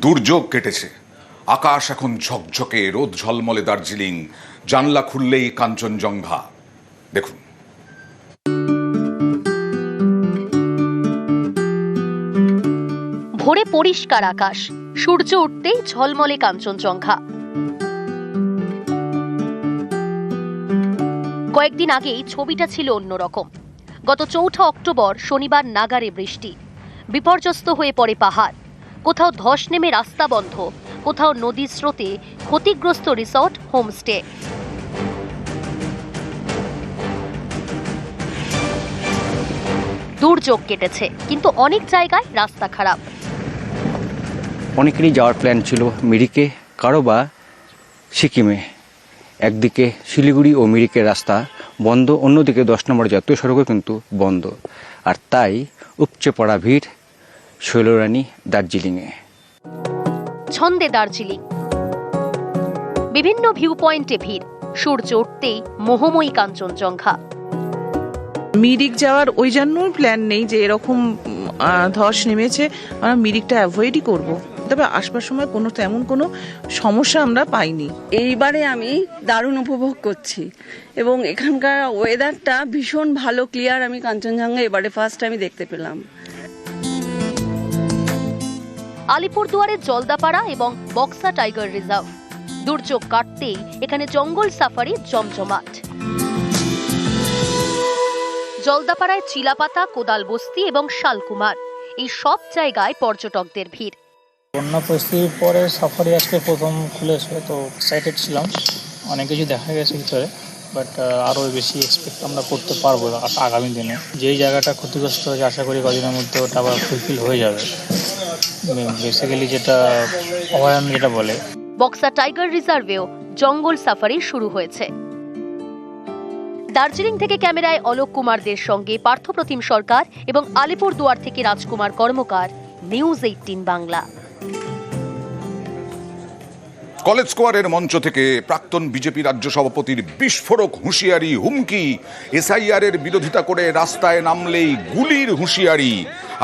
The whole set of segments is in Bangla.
দুর্যোগ কেটেছে। আকাশ এখন ঝকঝকে, রোদ ঝলমলে দার্জিলিং, জানলা খুললেই কাঞ্চনজঙ্ঘা। দেখুন। ভোরে পরিষ্কার আকাশ, সূর্য উঠতেই ঝলমলে কাঞ্চনজঙ্ঘা। কয়েকদিন আগেই ছবিটা ছিল অন্যরকম। গত চৌঠা অক্টোবর শনিবার নাগারে বৃষ্টি। বিপর্যস্ত হয়ে পড়ে পাহাড়। কোথাও ধস নেমে রাস্তা বন্ধ। কোথাও নদীর স্রোতে ক্ষতিগ্রস্ত রিসর্ট, হোমস্টে। দুর্যোগ কেটেছে, কিন্তু অনেক জায়গায় রাস্তা খারাপ। অনেকেরই যাওয়ার প্ল্যান ছিল মিরিকে, কারও বা সিকিমে। একদিকে শিলিগুড়ি ও মিরিকের রাস্তা বন্ধ, অন্যদিকে দশ নম্বর জাতীয় সড়কও কিন্তু বন্ধ। আর তাই উপচে পড়া ভিড় শৈলরানী দার্জিলিংয়ে। ছন্দে দার্জিলিং। বিভিন্ন ভিউ পয়েন্টে ভিড় সূর্য উঠতেই মোহময়ী কাঞ্চনজঙ্ঘা মিরিক যাওয়ার ওই জন্যই প্ল্যান নেই যে এরকম আহ, ধস নেমেছে আমরা মিরিকটা অ্যাভয়েডই করব। তবে আসবার সময় কোনো তেমন কোনো সমস্যা আমরা পাইনি। এইবারে আমি দারুণ উপভোগ করছি এবং এখানকার ওয়েদারটা ভীষণ ভালো ক্লিয়ার আমি কাঞ্চনজঙ্ঘা এবারে ফার্স্ট আমি দেখতে পেলাম। আলিপুরদুয়ারের জলদাপাড়া এবং বক্সা টাইগার রিজার্ভ। দুর্যোগ কাটতেই এখানে জঙ্গল সাফারি জমজমাট। জলদাপাড়ায় চিলাপাতা কোদাল বস্তি এবং শালকুমার এই সব জায়গায় পর্যটকদের ভিড়। বন্যা পরিস্থিতির পরে সাফারি আজকে প্রথম খুলেছে, তো এক্সাইটেড ছিলাম। অনেক কিছু দেখা গেছে ভিতরে বাট আরও বেশি এক্সপেক্ট আমরা করতে পারব আগামী দিনে। যেই জায়গাটা ক্ষতিগ্রস্ত হয়েছে, আশা করি কদিনের মধ্যে ওটা আবার ফুলফিল হয়ে যাবে। বেসিক্যালি যেটা অভয়ারণ্য যেটা বলে। বক্সা টাইগার রিজার্ভেও জঙ্গল সাফারি শুরু হয়েছে। দার্জিলিং থেকে ক্যামেরায় অলোক কুমারদের সঙ্গে পার্থপ্রতিম সরকার এবং আলিপুরদুয়ার থেকে Rajkumar Karmakar news eighteen Bangla. College স্কোয়ারের মঞ্চ থেকে প্রাক্তন বিজেপি রাজ্য সভাপতির বিস্ফোরক হুঁশিয়ারি হুমকি এসআইআর এর বিরোধিতা করে রাস্তায় নামলেই গুলির হুঁশিয়ারি।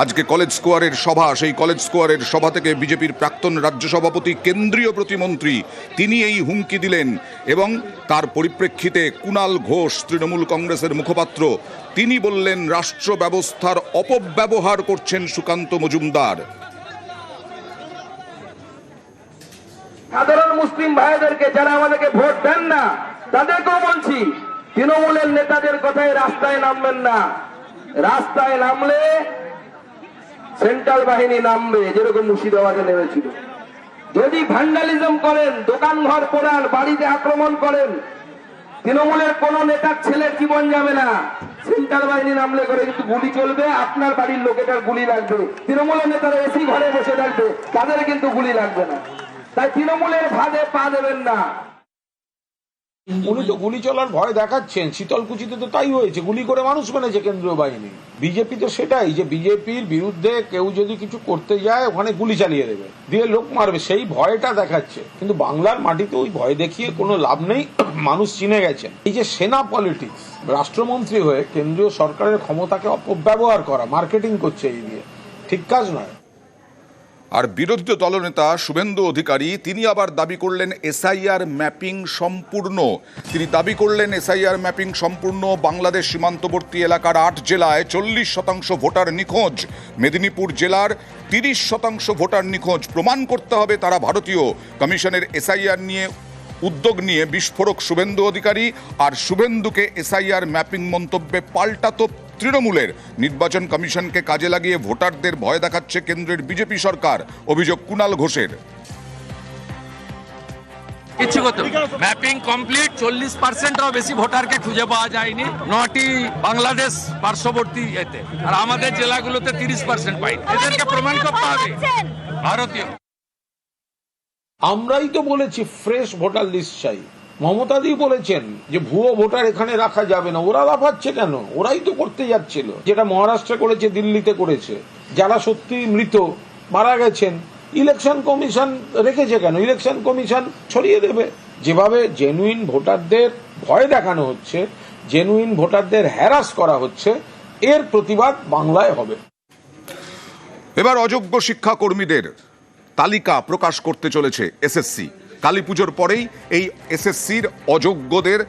আজকে কলেজ স্কোয়ারের সভা, সেই কলেজ স্কোয়ারের সভা থেকে বিজেপির প্রাক্তন রাজ্য সভাপতি, কেন্দ্রীয় প্রতিমন্ত্রী, তিনি এই হুমকি দিলেন এবং তার পরিপ্রেক্ষিতে কুণাল ঘোষ, তৃণমূল কংগ্রেসের মুখপাত্র, তিনি বললেন, রাষ্ট্র ব্যবস্থার অপব্যবহার করছেন সুকান্ত মজুমদার। সাধারণ মুসলিম ভাইদেরকে যারা আমাদেরকে ভোট দেন না, তাদেরকেও বলছি, তৃণমূলের নেতাদের কথায় রাস্তায় নামবেন না। রাস্তায় নামলে সেন্ট্রাল বাহিনী নামবে, যেরকম মুর্শিদাবাদে নেমেছিল। যদি ভ্যান্ডালিজম করেন দোকান ঘর পোড়ান, বাড়িতে আক্রমণ করেন, তৃণমূলের কোন নেতার ছেলের জীবন যাবে না। সেন্ট্রাল বাহিনী নামলে করে কিন্তু গুলি চলবে, আপনার বাড়ির লোকেটার গুলি লাগবে। তৃণমূলের নেতারা এসি ঘরে বসে থাকবে, তাদের কিন্তু গুলি লাগবে না। তাই তৃণমূলের ভাগে পা দেবেন না। উনি তো গুলি চলার ভয় দেখাচ্ছেন শীতলকুচিতে তো তাই হয়েছে গুলি করে মানুষ মেনেছে কেন্দ্রীয় বাহিনী। বিজেপি তো সেটাই যে বিজেপির বিরুদ্ধে কেউ যদি কিছু করতে যায় ওখানে গুলি চালিয়ে দেবে দিয়ে লোক মারবে সেই ভয়টা দেখাচ্ছে। কিন্তু বাংলার মাটিতে ওই ভয় দেখিয়ে কোনো লাভ নেই মানুষ চিনে গেছেন। এই যে সেনা পলিটিক্স রাষ্ট্রমন্ত্রী হয়ে কেন্দ্রীয় সরকারের ক্ষমতাকে অপব্যবহার করা মার্কেটিং করছে এই দিয়ে ঠিক কাজ নয়। আর বিরোধী দলনেতা শুভেন্দু অধিকারী, তিনি আবার দাবি করলেন এসআইআর ম্যাপিং সম্পূর্ণ। তিনি দাবি করলেন এসআইআর ম্যাপিং সম্পূর্ণ। বাংলাদেশ সীমান্তবর্তী এলাকার আট জেলায় চল্লিশ শতাংশ ভোটার নিখোঁজ। মেদিনীপুর জেলার তিরিশ শতাংশ ভোটার নিখোঁজ প্রমাণ করতে হবে তারা ভারতীয়। কমিশনের এসআইআর নিয়ে উদ্যোগ নিয়ে বিস্ফোরক শুভেন্দু অধিকারী আর শুভেন্দুকে এসআইআর ম্যাপিং মন্তব্যে পাল্টাতো তৃণমূলের নির্বাচন কমিশনকে কাজে লাগিয়ে ভোটারদের ভয় দেখাচ্ছে কেন্দ্রের বিজেপি সরকার অভিযোগ কুণাল ঘোষের। কিছু করতে ম্যাপিং কমপ্লিট চল্লিশ পার্সেন্টও বেশি ভোটারকে খুঁজে পাওয়া যায়নি। নটি বাংলাদেশ পার্শ্ববর্তী এতে। আর আমাদের জেলাগুলোতে তিরিশ পার্সেন্ট পাই এদেরকে প্রমাণ করতে হবে। ভারতীয়। আমরাই তো বলেছি ফ্রেশ ভোটার লিস্ট চাই। মমতাদি বলেছেন যে ভুয়ো ভোটার এখানে রাখা যাবে না। ওরা লাফাচ্ছে কেন? ওরাই তো করতে যাচ্ছিল। যেটা মহারাষ্ট্রে করেছে, দিল্লিতে করেছে। যারা সত্যি মৃত, মারা গেছেন, ইলেকশন কমিশন রেখেছে কেন? ইলেকশন কমিশন ছড়িয়ে দেবে। যেভাবে জেনুইন ভোটারদের ভয় দেখানো হচ্ছে জেনুইন ভোটারদের হ্যারাস করা হচ্ছে, এর প্রতিবাদ বাংলায় হবে। এবার অযোগ্য শিক্ষাকর্মীদের তালিকা প্রকাশ করতে চলেছে এসএসসি। কালী পুজোর পরেই এই এসএসসির অযোগ্যদের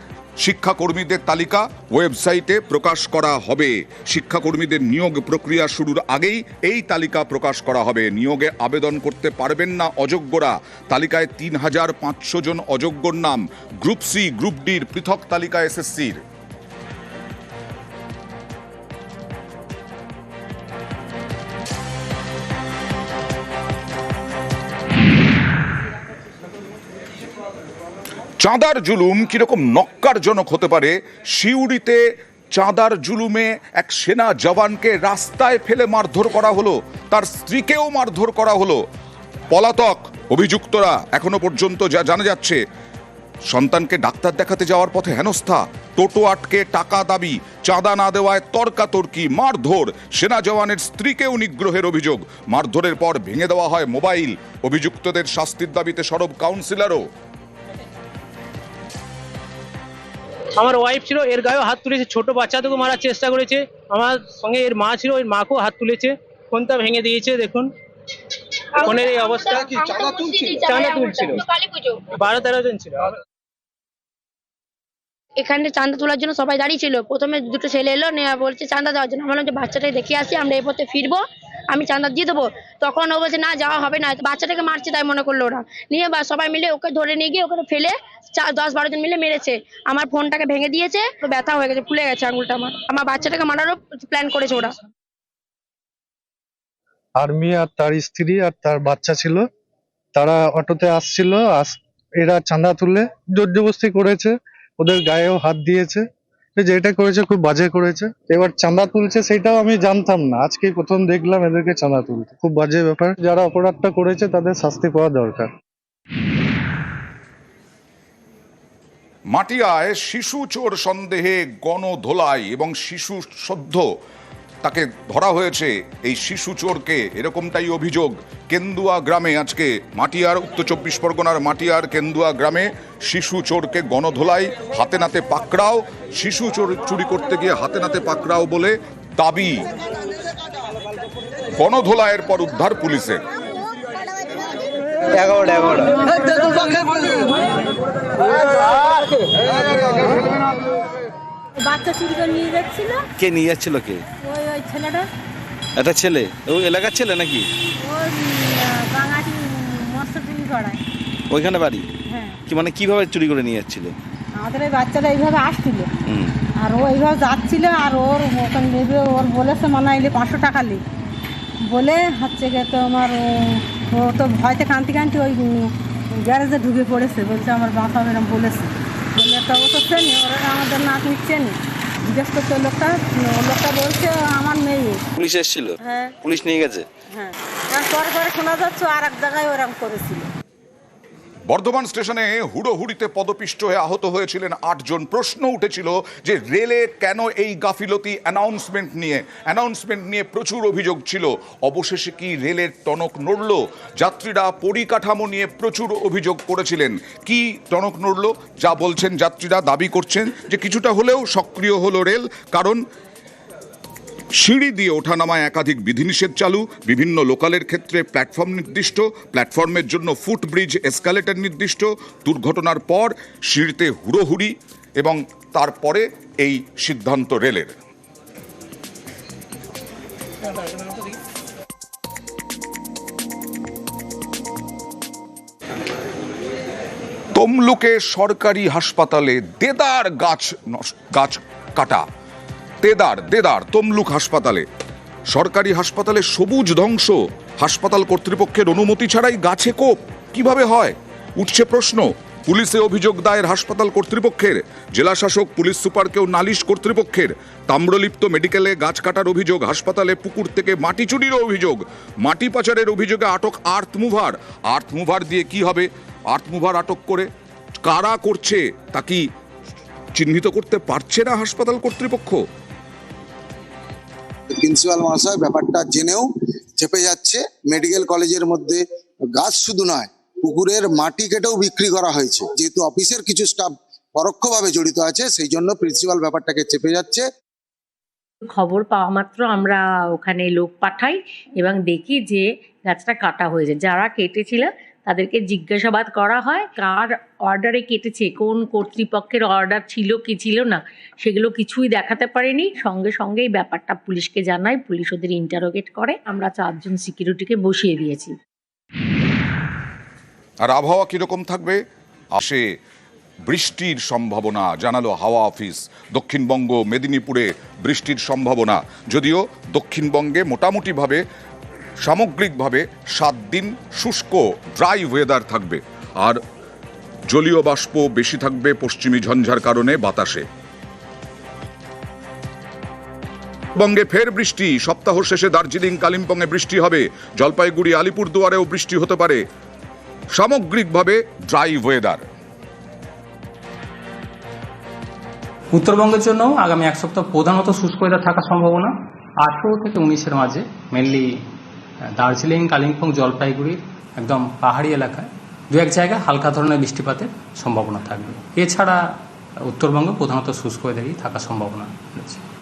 শিক্ষাকর্মীদের তালিকা ওয়েবসাইটে প্রকাশ করা হবে। শিক্ষাকর্মীদের নিয়োগ প্রক্রিয়া শুরুর আগেই এই তালিকা প্রকাশ করা হবে। নিয়োগে আবেদন করতে পারবেন না অযোগ্যরা। তালিকায় তিন হাজার পাঁচশো জন অযোগ্যর নাম। গ্রুপ সি, গ্রুপ ডির পৃথক তালিকা এসএসসির। চাঁদার জুলুম কীরকম নক্কারজনক হতে পারে? সিউড়িতে চাঁদার জুলুমে এক সেনা জওয়ানকে রাস্তায় ফেলে মারধর করা হলো, তার স্ত্রীকেও মারধর করা হলো। পলাতক অভিযুক্তরা এখনও পর্যন্ত যা জানা যাচ্ছে, সন্তানকে ডাক্তার দেখাতে যাওয়ার পথে হেনস্থা টোটো আটকে টাকা দাবি, চাঁদা না দেওয়ায় তর্কাতর্কি, মারধর, সেনা জওয়ানের স্ত্রীকেও নিগ্রহের অভিযোগ। মারধরের পর ভেঙে দেওয়া হয় মোবাইল, অভিযুক্তদের শাস্তির দাবিতে সরব কাউন্সিলরও। আমার ওয়াইফ ছিল এর গায়েও হাত তুলেছে। ছোট বাচ্চাদেরকে মারার চেষ্টা করেছে। আমার সঙ্গে এর মা ছিল এর মাকেও হাত তুলেছে। ফোনটা ভেঙে দিয়েছে দেখুন। ফোনের এই অবস্থা। চাঁদা তুলছিল? বারো তেরো জন ছিল। এখানে চাঁদা তোলার জন্য সবাই দাঁড়িয়ে ছিল। প্রথমে দুটো ছেলে এলো নেওয়া বলছে চাঁদা দেওয়ার জন্য। বললাম যে বাচ্চাটাকে দেখে আসি আমরা এই পথে ফিরবো আমি চাঁদা দিয়ে দেবো। তখন ও বলছে না যাওয়া হবে না। বাচ্চাটাকে মারছে তাই মনে করল ওরা। নিয়ে বা সবাই মিলে ওকে ধরে নিয়ে গিয়ে ওখানে ফেলে চা- দশ, বারো জন মিলে মেরেছে। আমার ফোনটাকে ভেঙে দিয়েছে, তো ব্যথা হয়ে গেছে, ফুলে গেছে আঙুলটা আমার। আমার বাচ্চাটাকে মারারও প্ল্যান করেছে ওরা। আর্মি আর তার স্ত্রী আর তার বাচ্চা ছিল। তারা অটোতে আসছিল, আস- এরা চাঁদা তুলে জোর জবস্তি করেছে। ওদের গায়েও হাত দিয়েছে। যেটা করেছে, খুব বাজে করেছে। এবার চাঁদা তুলছে, সেটাও আমি জানতাম না। আজকে প্রথম দেখলাম এদেরকে চাঁদা তুলতে। খুব বাজে ব্যাপার। যারা অপরাধটা করেছে, তাদের শাস্তি পাওয়া দরকার। মাটিয়ায় শিশু চোর সন্দেহে গণধোলাই এবং শিশু সদ্য তাকে ধরা হয়েছে। এই শিশু চোরকে এরকমটাই অভিযোগ কেন্দুয়া গ্রামে আজকে মাটিয়ার, উত্তর চব্বিশ পরগনার মাটিয়ার কেন্দুয়া গ্রামে শিশু চোরকে গণধোলাই, হাতে নাতে পাকড়াও, শিশু চোর চুরি করতে গিয়ে হাতে নাতে পাকড়াও বলে দাবি। গণধোলাইয়ের পর উদ্ধার পুলিশের। বাচ্চা চুরি করে নিয়ে যাচ্ছিল। কে নিয়ে যাচ্ছিল কে? ওই ওই ছেলেটা। একটা ছেলে? ওই এলাকার ছেলে নাকি? ওইখানে বাড়ি? হ্যাঁ। কি মানে কীভাবে চুরি করে নিয়ে যাচ্ছিল? আমাদের এই বাচ্চাটা এইভাবে আসছিল। আর ও এইভাবে যাচ্ছিল আর ওর ওকে নেবে ওর বলেছে মনে পাঁচশো টাকা লি। বলে হচ্ছে গিয়ে তো আমার ও- তো ভয়তে কান্তি কান্তি ওই গ্যারেজে ঢুকে পড়েছে বলছে আমার বাঁচা এরকম বলেছে। বলে তো ও তো চেনি ওরা আমাদের নাতনি চেনি। জিজ্ঞেস করছে লোকটা লোকটা বলছে আমার মেয়ে। পুলিশ এসেছিল? হ্যাঁ। পুলিশ নিয়ে গেছে? হ্যাঁ। পরে পরে শোনা যাচ্ছে আর এক জায়গায় ওরকম করেছিল। বর্ধমান স্টেশনে হুড়োহুড়িতে পদপিষ্ট হয়ে আহত হয়েছিলেন আটজন। প্রশ্ন উঠেছিল যে রেলে কেন এই গাফিলতি অ্যানাউন্সমেন্ট নিয়ে? অ্যানাউন্সমেন্ট নিয়ে প্রচুর অভিযোগ ছিল। অবশেষে কি রেলের টনক নড়ল? যাত্রীরা পরিকাঠামো নিয়ে প্রচুর অভিযোগ করেছিলেন। কি টনক নড়ল? যা বলছেন যাত্রীরা দাবি করছেন যে কিছুটা হলেও সক্রিয় হলো রেল, কারণ সিঁড়ি দিয়ে ওঠানামায় একাধিক বিধিনিষেধ চালু, বিভিন্ন লোকালের ক্ষেত্রে প্ল্যাটফর্ম নির্দিষ্ট, প্ল্যাটফর্মের জন্য ফুটব্রিজ এসকালেটর নির্দিষ্ট, দুর্ঘটনার পর সিঁড়িতে হুড়োহুড়ি এবং তারপরে এই সিদ্ধান্ত রেলের। তমলুকে সরকারি হাসপাতালে দেদার গাছ গাছ কাটা। দেদার দেদার, তমলুক হাসপাতালে। সরকারি হাসপাতালে সবুজ ধ্বংস। হাসপাতাল কর্তৃপক্ষের অনুমতি ছাড়াই গাছে কোপ। কীভাবে হয়? উঠছে প্রশ্ন। পুলিশে অভিযোগ দায়ের হাসপাতাল কর্তৃপক্ষের। জেলাশাসক, পুলিশ সুপারকেও নালিশ কর্তৃপক্ষের। তাম্রলিপ্ত মেডিকেলে গাছ কাটার অভিযোগ, হাসপাতালে পুকুর থেকে মাটি চুরিরও অভিযোগ। মাটি পাচারের অভিযোগে আটক আর্থ মুভার। আর্থ মুভার দিয়ে কি হবে? আর্থ মুভার আটক করে কারা করছে? তা কি চিহ্নিত করতে পারছে না হাসপাতাল কর্তৃপক্ষ? প্রিন্সিপাল মহাশয়, ব্যাপারটা জেনেও চেপে যাচ্ছে। মেডিকেল কলেজের মধ্যে গাছ শুধু নয়, পুকুরের মাটি কেটেও বিক্রি করা হয়েছে। যেহেতু অফিসের কিছু স্টাফ পরোক্ষভাবে জড়িত আছে, সেই জন্য প্রিন্সিপাল ব্যাপারটাকে চেপে যাচ্ছে। খবর পাওয়া মাত্র আমরা ওখানে লোক পাঠাই এবং দেখি যে গাছটা কাটা হয়েছে। যারা কেটেছিল তাদেরকে জিজ্ঞাসাবাদ করা হয়, কার অর্ডারে কেটেছে, কোন কর্তৃপক্ষের অর্ডার ছিল, কি ছিল না, সেগুলো কিছুই দেখাতে পারেনি। সঙ্গে সঙ্গে এই ব্যাপারটা পুলিশকে জানায়, পুলিশ ওদের ইন্টারোগেট করে। আমরা চারজন সিকিউরিটিকে বসিয়ে দিয়েছি। আর আবহাওয়া কীরকম থাকবে? আসে বৃষ্টির সম্ভাবনা, জানালো হাওয়া অফিস। দক্ষিণবঙ্গ, মেদিনীপুরে বৃষ্টির সম্ভাবনা। যদিও দক্ষিণবঙ্গে মোটামুটিভাবে সামগ্রিকভাবে সাত দিন শুষ্ক ড্রাই ওয়েদার থাকবে। আর জলীয় বাষ্প বেশি থাকবে পশ্চিমী ঝঞ্ঝার কারণে বাতাসে। বঙ্গে ফের বৃষ্টি। সপ্তাহ শেষে দার্জিলিং, কালিম্পংয়ে বৃষ্টি হবে। জলপাইগুড়ি, আলিপুরদুয়ারেও বৃষ্টি হতে পারে। সামগ্রিকভাবে ড্রাই ওয়েদার উত্তরবঙ্গের জন্য আগামী এক সপ্তাহ প্রধানত শুষ্ক ওয়েদার থাকার সম্ভাবনা আঠেরো থেকে উনিশের মাঝে মেনলি দার্জিলিং, কালিম্পং, জলপাইগুড়ি একদম পাহাড়ি এলাকায়। দু এক জায়গায় হালকা ধরনের বৃষ্টিপাতের সম্ভাবনা থাকবে। এছাড়া উত্তরবঙ্গে প্রধানত শুষ্ক ওয়েদারই থাকার সম্ভাবনা রয়েছে।